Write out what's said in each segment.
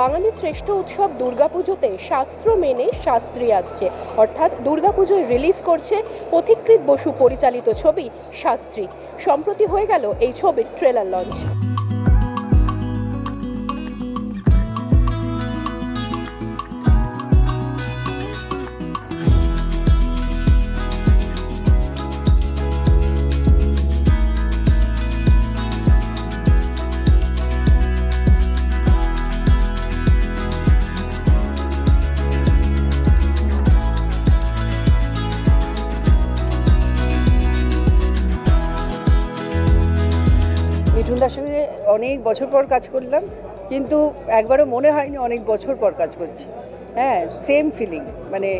বাঙালির শ্রেষ্ঠ উৎসব দুর্গাপুজোতে শাস্ত্র মেনে শাস্ত্রী আসছে। অর্থাৎ দুর্গাপুজোয় রিলিজ করছে পথিকৃত বসু পরিচালিত ছবি শাস্ত্রী। সম্প্রতি হয়ে গেল এই ছবির ট্রেলার লঞ্চ মিঠুনদার সঙ্গে অনেক বছর পর কাজ করলাম, কিন্তু একবারও মনে হয়নি অনেক বছর পর কাজ করছি। হ্যাঁ সেম ফিলিং মানে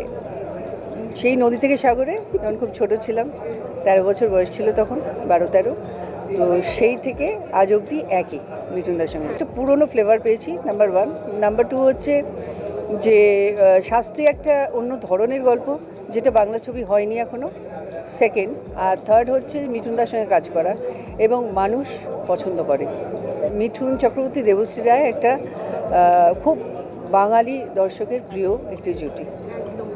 সেই নদী থেকে সাগরে, যখন খুব ছোট ছিলাম, তেরো বছর বয়স ছিল তখন, বারো তেরো, তো সেই থেকে আজ অবধি একই মিঠুনদার সঙ্গে। একটা পুরনো ফ্লেভার পেয়েছি নাম্বার ওয়ান নাম্বার টু হচ্ছে যে শাস্ত্রী একটা অন্য ধরনের গল্প, যেটা বাংলা ছবি হয়নি এখনও সেকেন্ড আর থার্ড হচ্ছে মিঠুনদার সঙ্গে কাজ করা এবং মানুষ পছন্দ করে। মিঠুন চক্রবর্তী দেবশ্রী রায় একটা খুব বাঙালি দর্শকের প্রিয় একটি জুটি।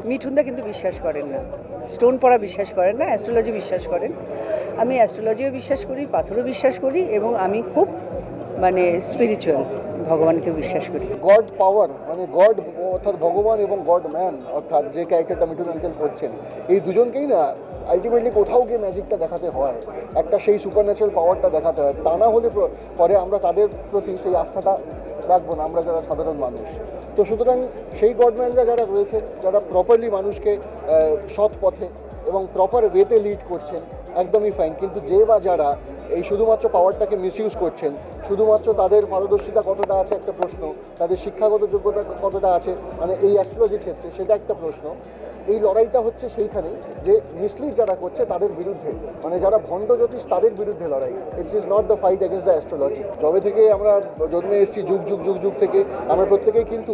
মিঠুনদা কিন্তু বিশ্বাস করেন না। স্টোন পড়া বিশ্বাস করেন না, অ্যাস্ট্রোলজি বিশ্বাস করেন। আমি অ্যাস্ট্রোলজিও বিশ্বাস করি, পাথরও বিশ্বাস করি এবং আমি খুব মানে স্পিরিচুয়াল ভগবানকে বিশ্বাস করি। গড পাওয়ার মানে গড অর্থাৎ ভগবান এবং গড ম্যান অর্থাৎ যে ক্যারেক্টারটা মিঠুন আঙ্কেল করছেন, এই দুজনকেই না আলটিমেটলি কোথাও গিয়ে ম্যাজিকটা দেখাতে হয়, একটা সেই সুপার ন্যাচারাল পাওয়ারটা দেখাতে হয়, তা না হলে পরে আমরা তাদের প্রতি সেই আস্থাটা রাখব না, আমরা যারা সাধারণ মানুষ। তো সুতরাং সেই গডম্যানরা যারা রয়েছেন যারা প্রপারলি মানুষকে সৎ পথে এবং প্রপার ওয়েতে লিড করছেন, একদমই ফাইন কিন্তু যে বা যারা এই শুধুমাত্র পাওয়ারটাকে মিসইউজ করছেন, শুধুমাত্র তাদের পারদর্শিতা কতটা আছে একটা প্রশ্ন, তাদের শিক্ষাগত যোগ্যতা কতটা আছে মানে এই অ্যাস্ট্রোলজির ক্ষেত্রে সেটা একটা প্রশ্ন। এই লড়াইটা হচ্ছে সেইখানে যে মিসলিড যারা করছে তাদের বিরুদ্ধে। মানে যারা ভণ্ড জ্যোতিষ, তাদের বিরুদ্ধে লড়াই। It's is not the fight against the astrology যবে থেকে আমরা জন্মে এসেছি, যুগ যুগ যুগ যুগ থেকে, আমরা প্রত্যেকেই কিন্তু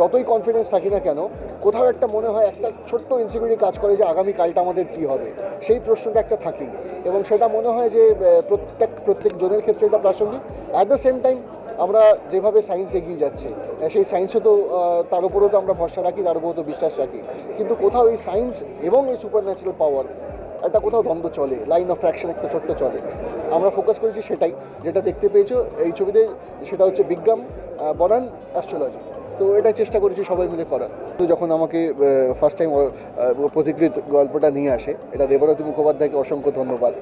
যতই কনফিডেন্স থাকি না কেন, কোথাও একটা মনে হয় একটা ছোট্ট ইনসিকিউরিটি কাজ করে যে আগামী কালটা আমাদের কী হবে? সেই প্রশ্নটা একটা থাকেই। এবং সেটা মনে হয় যে প্রত্যেক প্রত্যেক জনের ক্ষেত্রে এটা প্রাসঙ্গিক। অ্যাট দ্য সেম টাইম আমরা যেভাবে সায়েন্স এগিয়ে যাচ্ছে সেই সায়েন্সে তো তার উপরেও তো আমরা ভরসা রাখি, তার উপরেও তো বিশ্বাস রাখি। কিন্তু কোথাও এই সায়েন্স এবং এই সুপার ন্যাচারাল পাওয়ার একটা কোথাও দ্বন্দ্ব চলে লাইন অফ অ্যাকশন একটা ছোট্ট চলে। আমরা ফোকাস করেছি সেটাই, যেটা দেখতে পেয়েছ এই ছবিতে, সেটা হচ্ছে বিজ্ঞান বনান অ্যাস্ট্রোলজি তো এটা চেষ্টা করেছি সবাই মিলে করার। তো যখন আমাকে ফার্স্ট টাইম প্রতিকৃত গল্পটা নিয়ে আসে, এটা দেবরতী মুখোপাধ্যায়কে অসংখ্য ধন্যবাদ।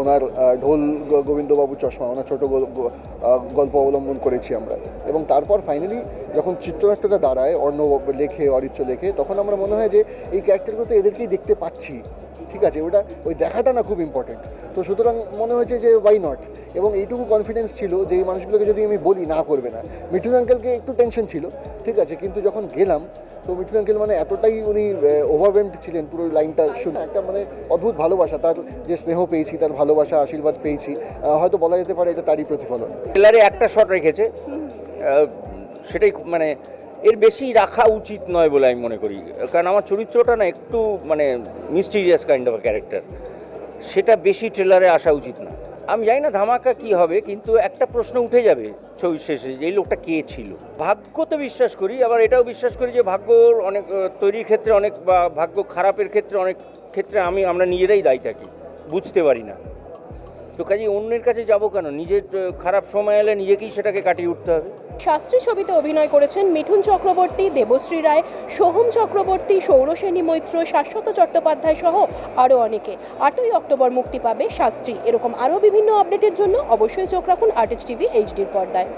ওনার ঢোল গোবিন্দবাবু চশমা, ওনার ছোটো গল্প অবলম্বন করেছি আমরা। এবং তারপর ফাইনালি যখন চিত্রনাট্যটা দাঁড়ায়, অর্ণব লেখে, অরিত্র লেখে, তখন আমরা মনে হয় যে এই ক্যারেক্টারগুলোতে এদেরকেই দেখতে পাচ্ছি। ঠিক আছে ওটা ওই দেখাটা না খুব ইম্পর্টেন্ট তো সুতরাং মনে হয়েছে যে ওয়াই নট এবং এইটুকু কনফিডেন্স ছিল যে এই মানুষগুলোকে যদি আমি বলি না করবে না। মিঠুন আঙ্কেলকে একটু টেনশন ছিল ঠিক আছে কিন্তু যখন গেলাম তো মিঠুন আঙ্কেল মানে এতটাই উনি ওভারওয়েমড ছিলেন পুরো লাইনটা শুনে। একটা মানে অদ্ভুত ভালোবাসা তার যে স্নেহ পেয়েছি তার ভালোবাসা আশীর্বাদ পেয়েছি হয়তো বলা যেতে পারে এটা তারই প্রতিফলন। ট্রেলারে একটা শট রেখেছে সেটাই খুব মানে এর বেশি রাখা উচিত নয় বলে আমি মনে করি। কারণ আমার চরিত্রটা না একটু মানে মিস্টিরিয়াস কাইন্ড অফ ক্যারেক্টার সেটা বেশি ট্রেলারে আসা উচিত না। আমি জানি না ধামাকা কি হবে, কিন্তু একটা প্রশ্ন উঠে যাবে ছবির শেষে যে এই লোকটা কে ছিল। ভাগ্য তো বিশ্বাস করি, আবার এটাও বিশ্বাস করি যে ভাগ্যর অনেক তৈরির ক্ষেত্রে অনেক বা ভাগ্য খারাপের ক্ষেত্রে অনেক ক্ষেত্রে আমি, আমরা নিজেরাই দায়ী থাকি। বুঝতে পারি না। তো কাজে অন্যের কাছে যাব কেন? নিজের খারাপ সময় এলে নিজেকেই সেটাকে কাটিয়ে উঠতে হবে। শাস্ত্রী ছবিতে অভিনয় করেছেন মিঠুন চক্রবর্তী, দেবশ্রী রায়, সোহম চক্রবর্তী সৌরসেনী মৈত্র, শাশ্বত চট্টোপাধ্যায় সহ আরও অনেকে। আটই অক্টোবর মুক্তি পাবে শাস্ত্রী। এরকম আরও বিভিন্ন আপডেটের জন্য অবশ্যই চোখ রাখুন আর্টিস্ট টিভি এইচডির পর্দায়।